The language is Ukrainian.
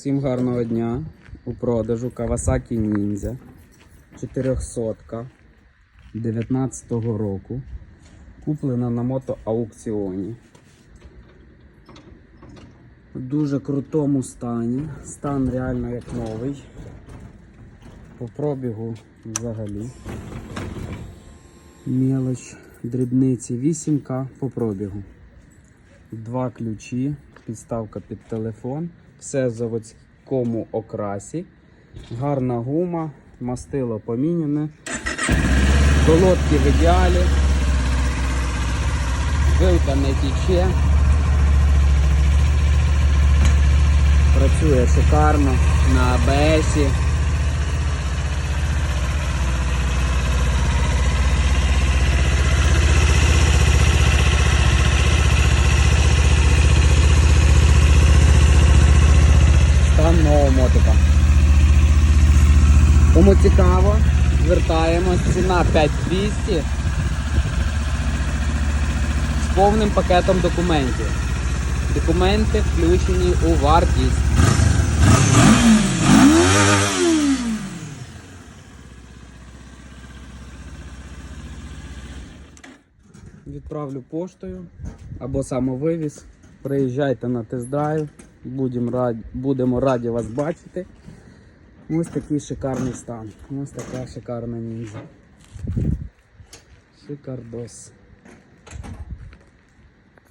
Всім гарного дня. У продажу Kawasaki Ninja 400 19 року. Куплена на мотоаукціоні. В дуже крутому стані. Стан реально як новий. По пробігу взагалі. Мелоч дрібниці 8К по пробігу. Два ключі, підставка під телефон, все в заводському окрасі, гарна гума, мастило поміняне, колодки в ідеалі, вилка не тіче, працює шикарно на АБСі. Стан нового мотика. Кому цікаво, звертаємось. Ціна 5200 з повним пакетом документів. Документи включені у вартість. Відправлю поштою або самовивіз. Приїжджайте на тест-драйв. Будемо раді, будемо раді вас бачити. Ось такий шикарний стан. Ось така шикарна ніндзя. Шикардос.